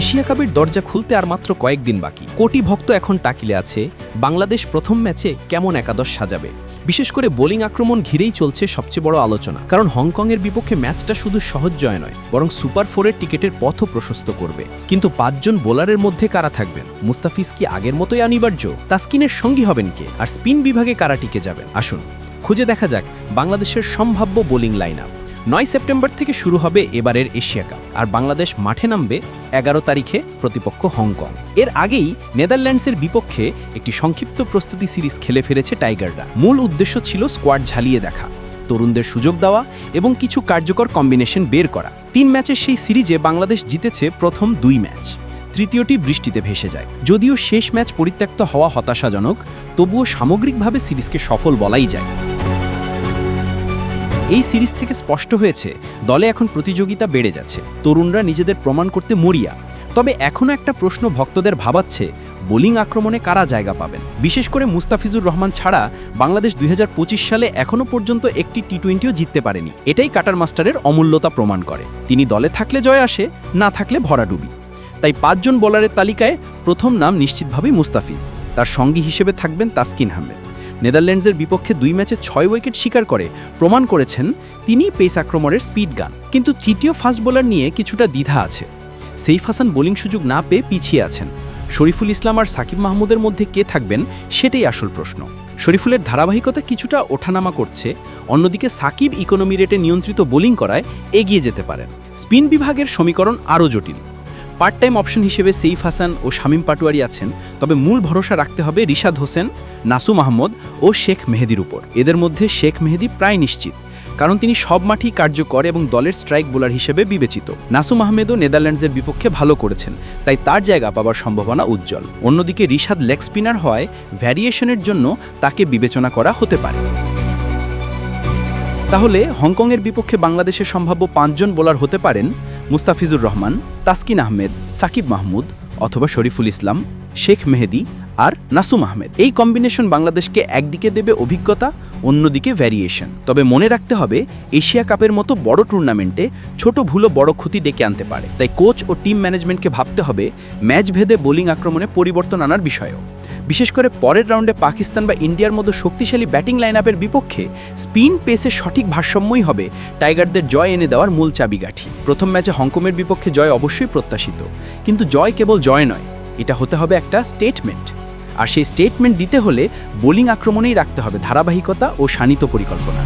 Asia কাপের দরজা খুলতে আর মাত্র কয়েকদিন বাকি। কোটি ভক্ত এখন তাকিলে আছে, বাংলাদেশ প্রথম ম্যাচে কেমন একাদশ সাজাবে? বিশেষ করে বোলিং আক্রমণ ঘিরেই চলছে সবচেয়ে বড় আলোচনা। কারণ হংকংয়ের বিপক্ষে ম্যাচটা শুধু সহজ জয় নয়, বরং সুপার ফোরের টিকেটের পথও প্রশস্ত করবে। কিন্তু পাঁচজন বোলারের মধ্যে কারা থাকবেন? মুস্তাফিজ কি আগের মতোই অনিবার্য? তাস্কিনের সঙ্গী হবেন কে? আর স্পিন বিভাগে কারা টিকে যাবেন? আসুন, খুঁজে দেখা যাক বাংলাদেশের সম্ভাব্য বোলিং লাইন আপ নয় সেপ্টেম্বর থেকে শুরু হবে এবারের এশিয়া কাপ, আর বাংলাদেশ মাঠে নামবে এগারো তারিখে প্রতিপক্ষ হংকং। এর আগেই নেদারল্যান্ডসের বিপক্ষে একটি সংক্ষিপ্ত প্রস্তুতি সিরিজ খেলে ফেলেছে টাইগাররা। মূল উদ্দেশ্য ছিল স্কোয়াড ঝালিয়ে দেখা, তরুণদের সুযোগ দেওয়া এবং কিছু কার্যকর কম্বিনেশন বের করা। তিন ম্যাচের সেই সিরিজে বাংলাদেশ জিতেছে প্রথম দুই ম্যাচ। তৃতীয়টি বৃষ্টিতে ভেসে যায়। যদিও শেষ ম্যাচ পরিত্যক্ত হওয়া হতাশাজনক, তবুও সামগ্রিকভাবে সিরিজকে সফল বলাই যায়। এই সিরিজ থেকে স্পষ্ট হয়েছে, দলে এখন প্রতিযোগিতা বেড়ে যাচ্ছে। তরুণরা নিজেদের প্রমাণ করতে মরিয়া। তবে এখনও একটা প্রশ্ন ভক্তদের ভাবাচ্ছে, বোলিং আক্রমণে কারা জায়গা পাবেন? বিশেষ করে মুস্তাফিজুর রহমান ছাড়া বাংলাদেশ দুই হাজার পঁচিশ সালে এখনও পর্যন্ত একটি টি টোয়েন্টিও জিততে পারেনি। এটাই কাটার মাস্টারের অমূল্যতা প্রমাণ করে। তিনি দলে থাকলে জয় আসে, না থাকলে ভরাডুবি। তাই পাঁচজন বোলারের তালিকায় প্রথম নাম নিশ্চিতভাবেই মুস্তাফিজ। তার সঙ্গী হিসেবে থাকবেন তাসকিন আহমেদ। নেদারল্যান্ডসের বিপক্ষে দুই ম্যাচে ছয় উইকেট শিকার করে। প্রমাণ করেছেন তিনি পেস আক্রমণের স্পিড গান। কিন্তু তৃতীয় ফাস্ট বোলার নিয়ে কিছুটা দ্বিধা আছে। সেইফ হাসান বোলিং সুযোগ না পেয়ে পিছিয়ে আছেন। শরীফুল ইসলাম আর সাকিব মাহমুদের মধ্যে কে থাকবেন, সেটাই আসল প্রশ্ন। শরীফুলের ধারাবাহিকতা কিছুটা ওঠানামা করছে, অন্যদিকে সাকিব ইকোনমি রেটে নিয়ন্ত্রিত বোলিং করায় এগিয়ে যেতে পারেন। স্পিন বিভাগের সমীকরণ আরও জটিল। পার্ট টাইম অপশন হিসেবে সেইফ হাসান ও শামীম পাটোয়ারি আছেন, তবে মূল ভরসা রাখতে হবে রিশাদ হোসেন নাসু মাহমুদ ও শেখ মেহেদির উপর। এদের মধ্যে শেখ মেহেদি প্রায় নিশ্চিত, কারণ তিনি সব মাঠেই কার্যকর এবং দলের স্ট্রাইক বোলার হিসেবে বিবেচিত। নাসুম আহমেদও নেদারল্যান্ডসের বিপক্ষে ভালো করেছেন, তাই তার জায়গা পাবার সম্ভাবনা উজ্জ্বল। অন্যদিকে রিশাদ লেগ স্পিনার হওয়ায় ভ্যারিয়েশনের জন্য তাকে বিবেচনা করা হতে পারে। তাহলে হংকংয়ের বিপক্ষে বাংলাদেশের সম্ভাব্য পাঁচজন বোলার হতে পারেন মুস্তাফিজুর রহমান, তাসকিন আহমেদ, সাকিব মাহমুদ অথবা শরীফুল ইসলাম, শেখ মেহেদি আর নাসুম আহমেদ। এই কম্বিনেশন বাংলাদেশকে একদিকে দেবে অভিজ্ঞতা, অন্যদিকে ভ্যারিয়েশন তবে মনে রাখতে হবে, এশিয়া কাপের মতো বড় টুর্নামেন্টে ছোট ভুলও বড় ক্ষতি ডেকে আনতে পারে। তাই কোচ ও টিম ম্যানেজমেন্টকে ভাবতে হবে ম্যাচ ভেদে বোলিং আক্রমণে পরিবর্তন আনার বিষয়েও। বিশেষ করে পরের রাউন্ডে পাকিস্তান বা ইন্ডিয়ার মতো শক্তিশালী ব্যাটিং লাইন আপের বিপক্ষে স্পিন পেসের সঠিক ভারসাম্যই হবে টাইগারদের জয় এনে দেওয়ার মূল চাবিগাঠি প্রথম ম্যাচে হংকংয়ের বিপক্ষে জয় অবশ্যই প্রত্যাশিত। কিন্তু জয় কেবল জয় নয়, এটা হতে হবে একটা স্টেটমেন্ট আর সেই স্টেটমেন্ট দিতে হলে বোলিং আক্রমণেই রাখতে হবে ধারাবাহিকতা ও শানিত পরিকল্পনা।